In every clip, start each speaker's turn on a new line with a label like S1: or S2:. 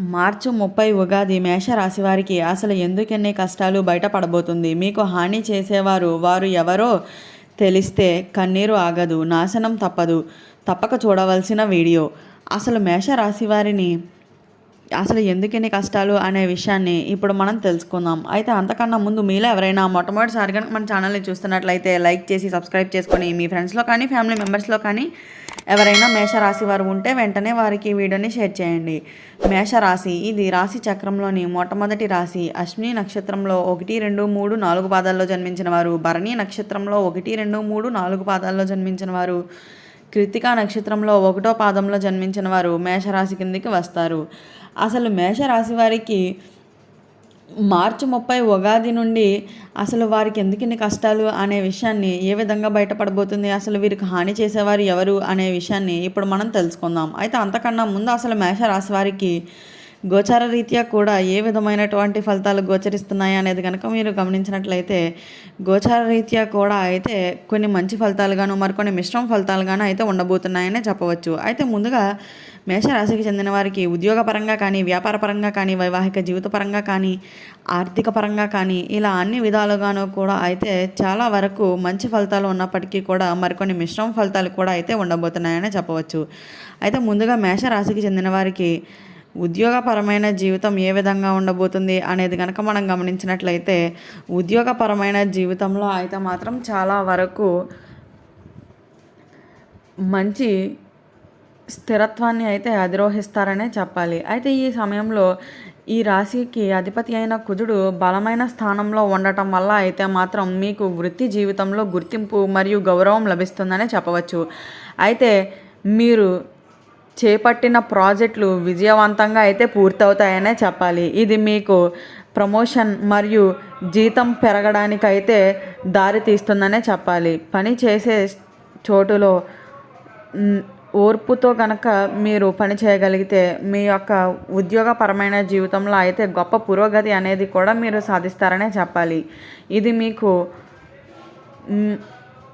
S1: మార్చి ముప్పై ఉగాది మేషరాశి వారికి అసలు ఎందుకెన్ని కష్టాలు బయటపడబోతుంది? మీకు హాని చేసేవారు వారు ఎవరో తెలిస్తే కన్నీరు ఆగదు నాశనం తప్పదు. తప్పక చూడవలసిన వీడియో. అసలు మేషరాశి వారిని అసలు ఎందుకెన్ని కష్టాలు అనే విషయాన్ని ఇప్పుడు మనం తెలుసుకుందాం. అయితే అంతకన్నా ముందు మీలో ఎవరైనా మొట్టమొదటిసారిగా మన ఛానల్ని చూస్తున్నట్లయితే లైక్ చేసి సబ్స్క్రైబ్ చేసుకొని మీ ఫ్రెండ్స్లో కానీ ఫ్యామిలీ మెంబర్స్లో కానీ ఎవరైనా మేషరాశి వారు ఉంటే వెంటనే వారికి వీడియోని షేర్ చేయండి. మేషరాశి ఇది రాశి చక్రంలోని మొట్టమొదటి రాశి. అశ్విని నక్షత్రంలో ఒకటి రెండు మూడు నాలుగు పాదాల్లో జన్మించిన వారు భరణి నక్షత్రంలో ఒకటి రెండు మూడు నాలుగు పాదాల్లో జన్మించిన వారు కృతికా నక్షత్రంలో ఒకటో పాదంలో జన్మించిన వారు మేషరాశి కిందికి వస్తారు. అసలు మేషరాశి వారికి మార్చి ముప్పై ఉగాది నుండి అసలు వారికి ఎందుకు ఇన్ని కష్టాలు అనే విషయాన్ని ఏ విధంగా బయటపడబోతుంది అసలు వీరికి హాని చేసేవారు ఎవరు అనే విషయాన్ని ఇప్పుడు మనం తెలుసుకుందాం. అయితే అంతకన్నా ముందు అసలు మేషరాశి వారికి గోచార రీత్యా కూడా ఏ విధమైనటువంటి ఫలితాలు గోచరిస్తున్నాయి అనేది కనుక మీరు గమనించినట్లయితే గోచార రీత్యా కూడా అయితే కొన్ని మంచి ఫలితాలుగాను మరికొన్ని మిశ్రమ ఫలితాలుగాను అయితే ఉండబోతున్నాయనే చెప్పవచ్చు. అయితే ముందుగా మేషరాశికి చెందిన వారికి ఉద్యోగపరంగా కానీ వ్యాపార పరంగా కానీ వైవాహిక జీవిత పరంగా కానీ ఆర్థిక పరంగా కానీ ఇలా అన్ని విధాలుగాను కూడా అయితే చాలా వరకు మంచి ఫలితాలు ఉన్నప్పటికీ కూడా మరికొన్ని మిశ్రమ ఫలితాలు కూడా అయితే ఉండబోతున్నాయని చెప్పవచ్చు. అయితే ముందుగా మేషరాశికి చెందిన వారికి ఉద్యోగపరమైన జీవితం ఏ విధంగా ఉండబోతుంది అనేది కనుక మనం గమనించినట్లయితే ఉద్యోగపరమైన జీవితంలో అయితే మాత్రం చాలా వరకు మంచి స్థిరత్వాన్ని అయితే అధిరోహిస్తారనే చెప్పాలి. అయితే ఈ సమయంలో ఈ రాశికి అధిపతి అయిన కుజుడు బలమైన స్థానంలో ఉండటం వల్ల అయితే మాత్రం మీకు వృత్తి జీవితంలో గుర్తింపు మరియు గౌరవం లభిస్తుందనే చెప్పవచ్చు. అయితే మీరు చేపట్టిన ప్రాజెక్టులు విజయవంతంగా అయితే పూర్తవుతాయనే చెప్పాలి. ఇది మీకు ప్రమోషన్ మరియు జీతం పెరగడానికైతే దారి తీస్తుందనే చెప్పాలి. పని చేసే చోటులో ఓర్పుతో కనుక మీరు పని చేయగలిగితే మీ యొక్క ఉద్యోగపరమైన జీవితంలో అయితే గొప్ప పురోగతి అనేది కూడా మీరు సాధిస్తారనే చెప్పాలి. ఇది మీకు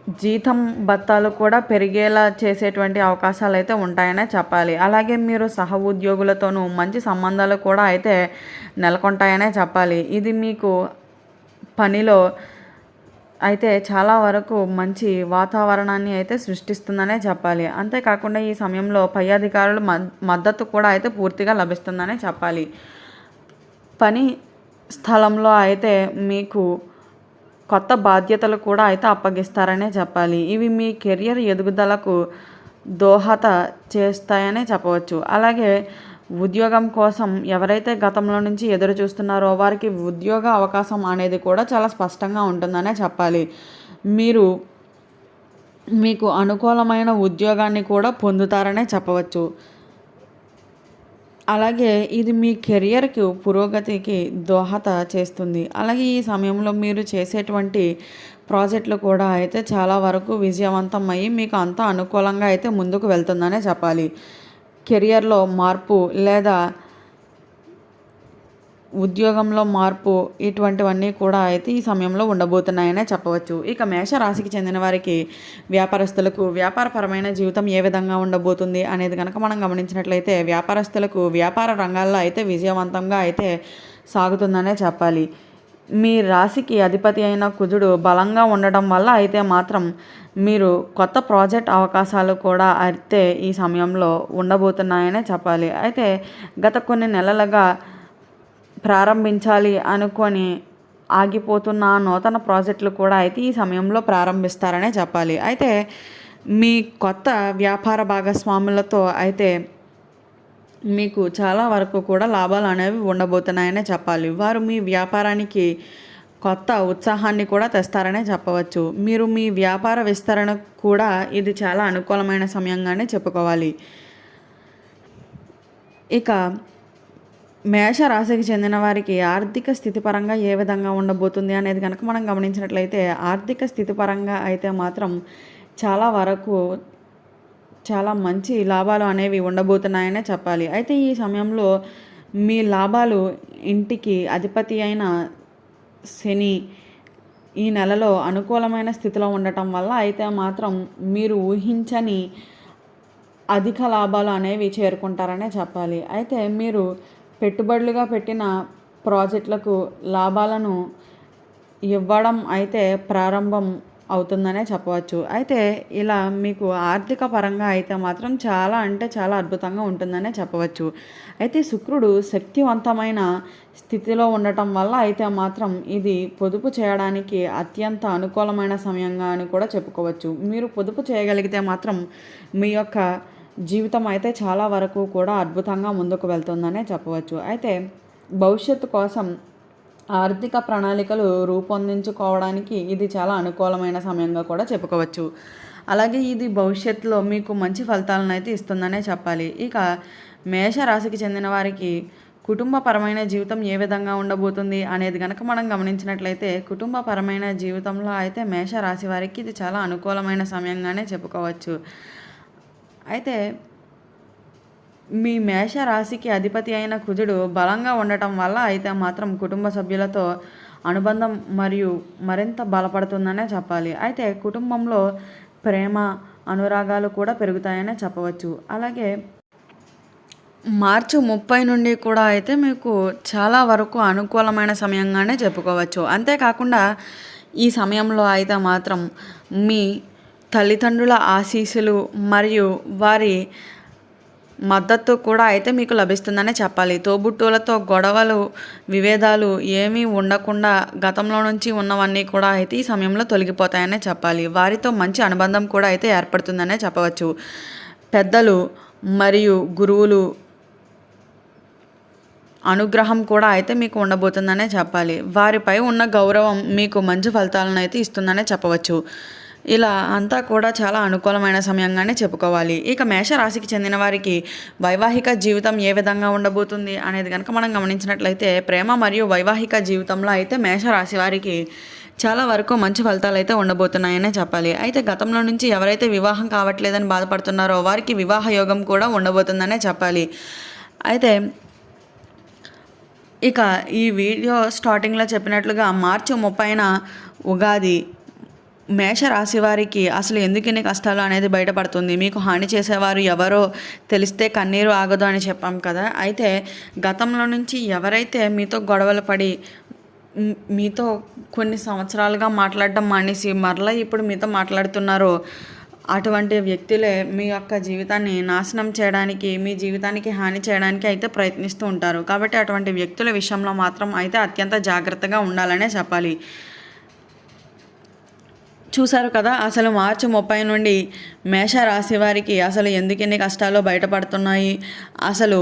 S1: జీతం భత్తాలు కూడా పెరిగేలా చేసేటువంటి అవకాశాలు అయితే ఉంటాయనే చెప్పాలి. అలాగే మీరు సహ ఉద్యోగులతోనూ మంచి సంబంధాలు కూడా అయితే నెలకొంటాయనే చెప్పాలి. ఇది మీకు పనిలో అయితే చాలా వరకు మంచి వాతావరణాన్ని అయితే సృష్టిస్తుందనే చెప్పాలి. అంతేకాకుండా ఈ సమయంలో పై అధికారులు మద్- మద్దతు కూడా అయితే పూర్తిగా లభిస్తుందనే చెప్పాలి. పని స్థలంలో అయితే మీకు కొత్త బాధ్యతలు కూడా అయితే అప్పగిస్తారనే చెప్పాలి. ఇవి మీ కెరియర్ ఎదుగుదలకు దోహద చేస్తాయనే చెప్పవచ్చు. అలాగే ఉద్యోగం కోసం ఎవరైతే గతంలో నుంచి ఎదురు చూస్తున్నారో వారికి ఉద్యోగ అవకాశం అనేది కూడా చాలా స్పష్టంగా ఉంటుందనే చెప్పాలి. మీరు మీకు అనుకూలమైన ఉద్యోగాన్ని కూడా పొందుతారనే చెప్పవచ్చు. అలాగే ఇది మీ కెరియర్కి పురోగతికి దోహద చేస్తుంది. అలాగే ఈ సమయంలో మీరు చేసేటువంటి ప్రాజెక్టులు కూడా అయితే చాలా వరకు విజయవంతం అయ్యి మీకు అంత అనుకూలంగా అయితే ముందుకు వెళ్తుందనే చెప్పాలి. కెరియర్లో మార్పు లేదా ఉద్యోగంలో మార్పు ఇటువంటివన్నీ కూడా అయితే ఈ సమయంలో ఉండబోతున్నాయనే చెప్పవచ్చు. ఇక మేషరాశికి చెందిన వారికి వ్యాపారస్తులకు వ్యాపారపరమైన జీవితం ఏ విధంగా ఉండబోతుంది అనేది కనుక మనం గమనించినట్లయితే వ్యాపారస్తులకు వ్యాపార రంగాల్లో అయితే విజయవంతంగా అయితే సాగుతుందనే చెప్పాలి. మీ రాశికి అధిపతి అయిన కుజుడు బలంగా ఉండడం వల్ల అయితే మాత్రం మీరు కొత్త ప్రాజెక్ట్ అవకాశాలు కూడా అయితే ఈ సమయంలో ఉండబోతున్నాయనే చెప్పాలి. అయితే గత కొన్ని నెలలుగా ప్రారంభించాలి అనుకొని ఆగిపోతున్న నూతన ప్రాజెక్టులు కూడా అయితే ఈ సమయంలో ప్రారంభిస్తారనే చెప్పాలి. అయితే మీ కొత్త వ్యాపార భాగస్వాములతో అయితే మీకు చాలా వరకు కూడా లాభాలు అనేవి ఉండబోతున్నాయనే చెప్పాలి. వారు మీ వ్యాపారానికి కొత్త ఉత్సాహాన్ని కూడా తెస్తారనే చెప్పవచ్చు. మీరు మీ వ్యాపార విస్తరణ కూడా ఇది చాలా అనుకూలమైన సమయంగానే చెప్పుకోవాలి. ఇక మేష రాశికి చెందిన వారికి ఆర్థిక స్థితి పరంగా ఏ విధంగా ఉండబోతుంది అనేది కనుక మనం గమనించినట్లయితే ఆర్థిక స్థితి పరంగా అయితే మాత్రం చాలా వరకు చాలా మంచి లాభాలు అనేవి ఉండబోతున్నాయనే చెప్పాలి. అయితే ఈ సమయంలో మీ లాభాలు ఇంటికి అధిపతి అయిన శని ఈ నెలలో అనుకూలమైన స్థితిలో ఉండటం వల్ల అయితే మాత్రం మీరు ఊహించని అధిక లాభాలు అనేవి చేరుకుంటారనే చెప్పాలి. అయితే మీరు పెట్టుబడులుగా పెట్టిన ప్రాజెక్టులకు లాభాలను ఇవ్వడం అయితే ప్రారంభం అవుతుందనే చెప్పవచ్చు. అయితే ఇలా మీకు ఆర్థిక పరంగా అయితే మాత్రం చాలా అంటే చాలా అద్భుతంగా ఉంటుందనే చెప్పవచ్చు. అయితే శుక్రుడు శక్తివంతమైన స్థితిలో ఉండటం వల్ల అయితే మాత్రం ఇది పొదుపు చేయడానికి అత్యంత అనుకూలమైన సమయంగా అని కూడా చెప్పుకోవచ్చు. మీరు పొదుపు చేయగలిగితే మాత్రం మీ యొక్క జీవితం అయితే చాలా వరకు కూడా అద్భుతంగా ముందుకు వెళ్తుందనే చెప్పవచ్చు. అయితే భవిష్యత్తు కోసం ఆర్థిక ప్రణాళికలు రూపొందించుకోవడానికి ఇది చాలా అనుకూలమైన సమయంగా కూడా చెప్పుకోవచ్చు. అలాగే ఇది భవిష్యత్తులో మీకు మంచి ఫలితాలను అయితే ఇస్తుందనే చెప్పాలి. ఇక మేషరాశికి చెందిన వారికి కుటుంబపరమైన జీవితం ఏ విధంగా ఉండబోతుంది అనేది కనుక మనం గమనించినట్లయితే కుటుంబపరమైన జీవితంలో అయితే మేషరాశి వారికి ఇది చాలా అనుకూలమైన సమయంగానే చెప్పుకోవచ్చు. అయితే మీ మేష రాశికి అధిపతి అయిన కుజుడు బలంగా ఉండటం వల్ల అయితే మాత్రం కుటుంబ సభ్యులతో అనుబంధం మరియు మరింత బలపడుతుందనే చెప్పాలి. అయితే కుటుంబంలో ప్రేమ అనురాగాలు కూడా పెరుగుతాయనే చెప్పవచ్చు. అలాగే మార్చి ముప్పై నుండి కూడా అయితే మీకు చాలా వరకు అనుకూలమైన సమయంగానే చెప్పుకోవచ్చు. అంతేకాకుండా ఈ సమయంలో అయితే మాత్రం మీ తల్లిదండ్రుల ఆశీస్సులు మరియు వారి మద్దతు కూడా అయితే మీకు లభిస్తుందనే చెప్పాలి. తోబుట్టువులతో గొడవలు విభేదాలు ఏమీ ఉండకుండా గతంలో నుంచి ఉన్నవన్నీ కూడా అయితే ఈ సమయంలో తొలగిపోతాయనే చెప్పాలి. వారితో మంచి అనుబంధం కూడా అయితే ఏర్పడుతుందనే చెప్పవచ్చు. పెద్దలు మరియు గురువులు అనుగ్రహం కూడా అయితే మీకు ఉండబోతుందనే చెప్పాలి. వారిపై ఉన్న గౌరవం మీకు మంచి ఫలితాలను అయితే ఇస్తుందనే చెప్పవచ్చు. ఇలా అంతా కూడా చాలా అనుకూలమైన సమయంగానే చెప్పుకోవాలి. ఇక మేషరాశికి చెందిన వారికి వైవాహిక జీవితం ఏ విధంగా ఉండబోతుంది అనేది కనుక మనం గమనించినట్లయితే ప్రేమ మరియు వైవాహిక జీవితంలో అయితే మేషరాశి వారికి చాలా వరకు మంచి ఫలితాలు అయితే ఉండబోతున్నాయనే చెప్పాలి. అయితే గతంలో నుంచి ఎవరైతే వివాహం కావట్లేదని బాధపడుతున్నారో వారికి వివాహ యోగం కూడా ఉండబోతుందనే చెప్పాలి. అయితే ఇక ఈ వీడియో స్టార్టింగ్లో చెప్పినట్లుగా మార్చి ముప్పైన ఉగాది మేషరాశి వారికి అసలు ఎందుకు ఇన్ని కష్టాలు అనేది బయటపడుతుంది? మీకు హాని చేసేవారు ఎవరో తెలిస్తే కన్నీరు ఆగదు అని చెప్పాం కదా. అయితే గతంలో నుంచి ఎవరైతే మీతో గొడవలు పడి మీతో కొన్ని సంవత్సరాలుగా మాట్లాడడం మానేసి మరలా ఇప్పుడు మీతో మాట్లాడుతున్నారో అటువంటి వ్యక్తులే మీ యొక్క జీవితాన్ని నాశనం చేయడానికి మీ జీవితానికి హాని చేయడానికి అయితే ప్రయత్నిస్తూ ఉంటారు. కాబట్టి అటువంటి వ్యక్తుల విషయంలో మాత్రం అయితే అత్యంత జాగ్రత్తగా ఉండాలనే చెప్పాలి. చూశారు కదా అసలు మార్చి ముప్పై నుండి మేషరాశి వారికి అసలు ఎందుకు ఎన్ని కష్టాలు బయటపడుతున్నాయి? అసలు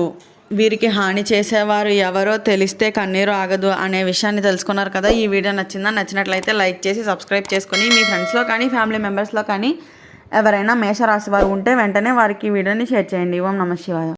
S1: వీరికి హాని చేసేవారు ఎవరో తెలిస్తే కన్నీరు ఆగదు అనే విషయాన్ని తెలుసుకున్నారు కదా ఈ వీడియో నచ్చిందా? నచ్చినట్లయితే లైక్ చేసి సబ్స్క్రైబ్ చేసుకొని మీ ఫ్రెండ్స్లో కానీ ఫ్యామిలీ మెంబర్స్లో కానీ ఎవరైనా మేషరాశి వారు ఉంటే వెంటనే వారికి ఈ వీడియోని షేర్ చేయండి. ఓం నమ శివాయ.